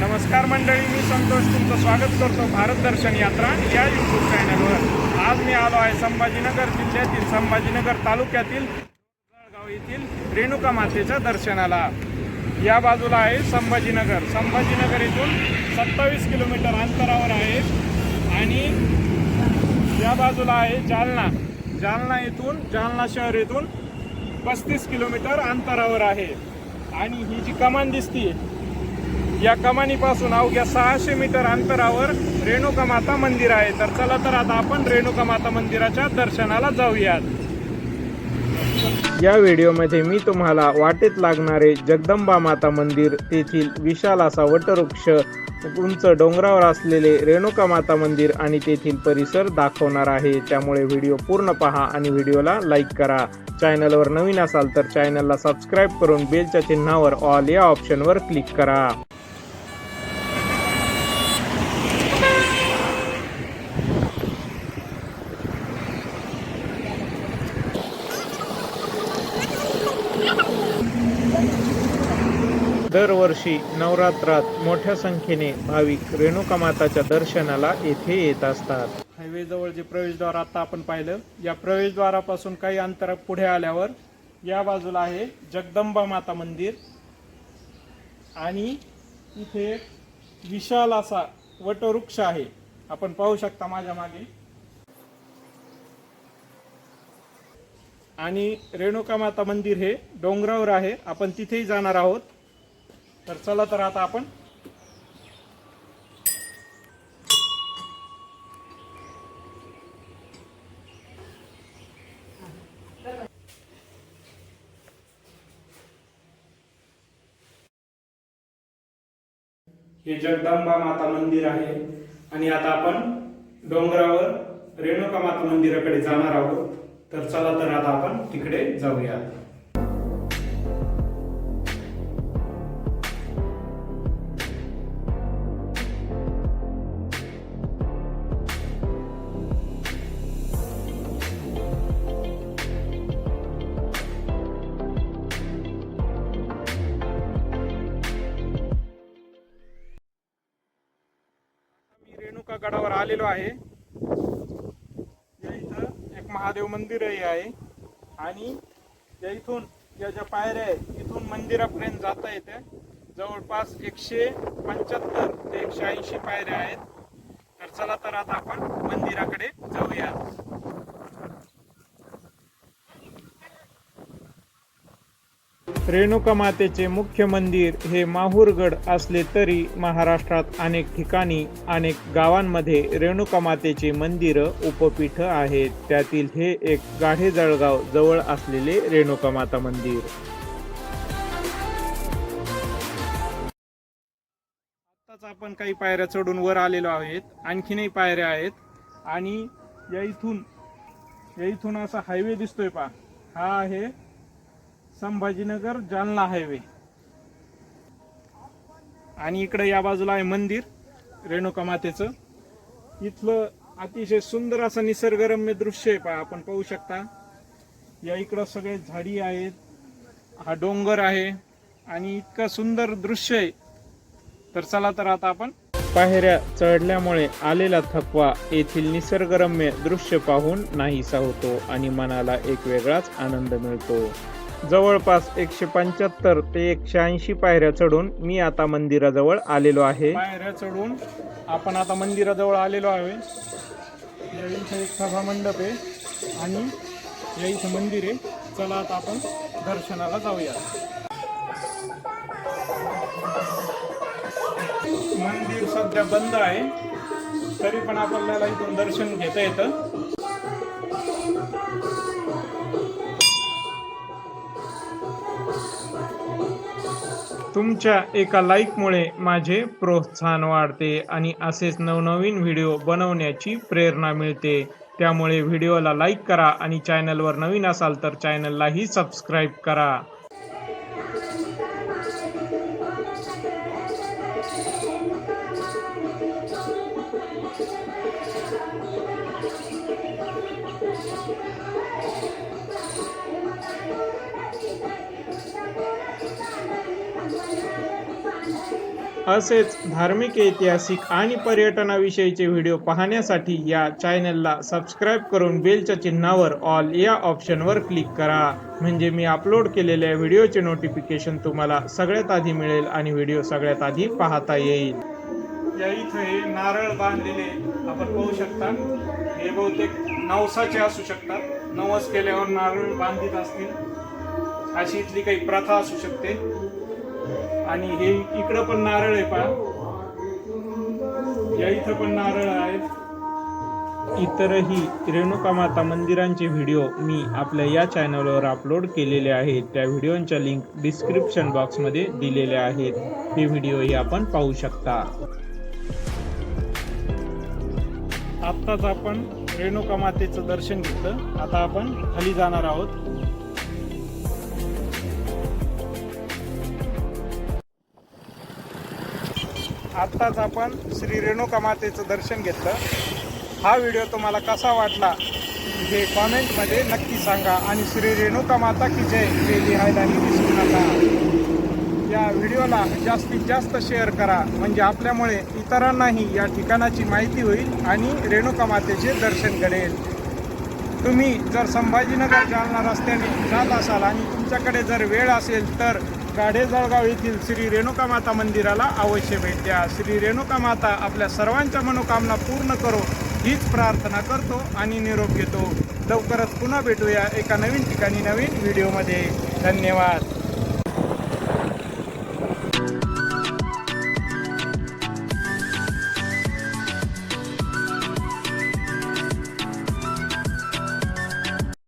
नमस्कार मंडळी मी संतोष. तुमचं स्वागत करतो भारत दर्शन यात्रा या यूट्यूब चॅनलवर आज मी आलो आहे संभाजीनगर जिल्ह्यातील संभाजीनगर तालुक्यातील जळगाव येथील रेणुका मातेच्या दर्शनाला. या बाजूला आहे संभाजीनगर. संभाजीनगर इथून सत्तावीस किलोमीटर अंतरावर आहे आणि या बाजूला आहे जालना. जालना येथून जालना शहर येथून पस्तीस किलोमीटर अंतरावर आहे. आणि ही जी कमान दिसते या कमानीपासून अवघ्या सहाशे मीटर अंतरावर रेणुका माता मंदिर आहे. तर चला तर आता आपण रेणुका माता मंदिराच्या दर्शनाला जाऊयात. या व्हिडिओमध्ये मी तुम्हाला वाटेत लागणारे जगदंबा माता मंदिर तेथील विशाल असा वटवृक्ष उंच डोंगरावर असलेले रेणुका माता मंदिर आणि तेथील परिसर दाखवणार आहे. त्यामुळे व्हिडिओ पूर्ण पहा आणि व्हिडिओला लाईक करा. चॅनलवर नवीन असाल तर चॅनलला सबस्क्राईब करून बेलच्या चिन्हावर ऑल या ऑप्शनवर क्लिक करा. दरवर्षी नवरात्रात मोठ्या संख्येने भाविक रेणुका माताच्या दर्शनाला येथे येत असतात. हायवे जवळ जे प्रवेशद्वार आता आपण पाहिलं या प्रवेशद्वारापासून काही अंतर पुढे आल्यावर या बाजूला आहे जगदंबा माता मंदिर. आणि इथे विशाल असा वटवृक्ष आहे. आपण पाहू शकता माझ्या मागे. आणि रेणुका माता मंदिर हे डोंगरावर आहे. आपण तिथेही जाणार आहोत. तर चला तर आता आपण हे जगदंबा माता मंदिर आहे. आणि आता आपण डोंगरावर रेणुका माता मंदिराकडे जाणार आहोत. तर चला तर आता आपण तिकडे जाऊया. गडावर आलेलो आहे. या इथं एक महादेव मंदिरही आहे. आणि या इथून या ज्या पायऱ्या आहेत इथून मंदिरापर्यंत जाता येते. जवळपास एकशे पंच्याहत्तर ते एकशे ऐंशी पायऱ्या आहेत. तर चला तर आता आपण मंदिराकडे जाऊया. रेणुका मातेचे मुख्य मंदिर हे माहूरगड असले तरी महाराष्ट्रात अनेक ठिकाणी अनेक गावांमध्ये रेणुका मातेचे उपपीठ आहेत. त्यातील हे एक गाढे जळगाव जवळ असलेले रेणुका माता मंदिर. आताच आपण काही पायऱ्या चढून वर आलेलो आहेत. आणखीनही पायऱ्या आहेत. आणि या इथून या इथून असा हायवे दिसतोय पा हा आहे संभाजीनगर जालना हायवे. आणि इकडे या बाजूला आहे मंदिर रेणुका मातेचं. इथलं अतिशय सुंदर असं निसर्गरम्य दृश्य आहे पहा आपण पाहू शकता. या इकडं सगळे झाडी आहेत हा डोंगर आहे आणि इतकं सुंदर दृश्य आहे. तर चला तर आता आपण पायऱ्या चढल्यामुळे आलेला थकवा येथील निसर्गरम्य दृश्य पाहून नाहीसा होतो आणि मनाला एक वेगळाच आनंद मिळतो. जवळपास एकशे पंच्याहत्तर ते एकशे ऐंशी पायऱ्या चढून मी आता मंदिराजवळ आलेलो आहे. पायऱ्या चढून आपण आता मंदिराजवळ आलेलो आहे. या इथं एक सभा मंडप आहे आणि या इथं मंदिर आहे. चला आता आपण दर्शनाला जाऊया. मंदिर सध्या बंद आहे. तरी पण आपल्याला इथून दर्शन घेता येतं. तुमच्या एका लाईकमुळे माझे प्रोत्साहन वाढते आणि असेच नवनवीन व्हिडिओ बनवण्याची प्रेरणा मिळते. त्यामुळे व्हिडिओला लाईक करा आणि चॅनलवर नवीन असाल तर चॅनललाही सबस्क्राईब करा. असेच धार्मिक ऐतिहासिक आणि पर्यटनाविषयीचे व्हिडिओ पाहण्यासाठी या चॅनलला सबस्क्राईब करून बेलच्या चिन्हावर ऑल या ऑप्शनवर क्लिक करा. म्हणजे मी अपलोड केलेल्या व्हिडिओचे नोटिफिकेशन तुम्हाला सगळ्यात आधी मिळेल आणि व्हिडिओ सगळ्यात आधी पाहता येईल. या इथं हे नारळ बांधलेले आपण पाहू शकता. हे बहुतेक नवसाचे असू शकतात. नवस केल्यावर नारळ बांधित असतील. अशी इथली काही प्रथा असू शकते. आणि हे इकडं पण नारळ आहे पहा. या इथं पण नारळ आहेत. इतरही रेणुका माता मंदिरांचे व्हिडिओ मी आपल्या या चॅनलवर अपलोड केलेले आहेत. त्या व्हिडिओंच्या लिंक डिस्क्रिप्शन बॉक्समध्ये दिलेल्या आहेत. हे व्हिडिओही आपण पाहू शकता. आत्ताच आपण रेणुका मातेचं दर्शन घेतलं. आता आपण खाली जाणार आहोत. आत्ताच आपण श्री रेणुका मातेचं दर्शन घेतलं. हा व्हिडिओ तुम्हाला कसा वाटला हे कॉमेंटमध्ये नक्की सांगा. आणि श्री रेणुका माता की जय हे लिहायला विसरू नका. या व्हिडिओला जास्तीत जास्त शेअर करा. म्हणजे आपल्यामुळे इतरांनाही या ठिकाणाची माहिती होईल आणि रेणुका मातेचे दर्शन घडेल. तुम्ही जर संभाजीनगर जालना रस्त्याने जात असाल आणि तुमच्याकडे जर वेळ असेल तर गाढे जळगाव येथील श्री रेणुका माता मंदिराला अवश्य भेट द्या. श्री रेणुका माता आपल्या सर्वांच्या मनोकामना पूर्ण करो हीच प्रार्थना करतो आणि निरोप घेतो. लवकरच पुन्हा भेटूया एका नवीन ठिकाणी नवीन व्हिडिओमध्ये. धन्यवाद.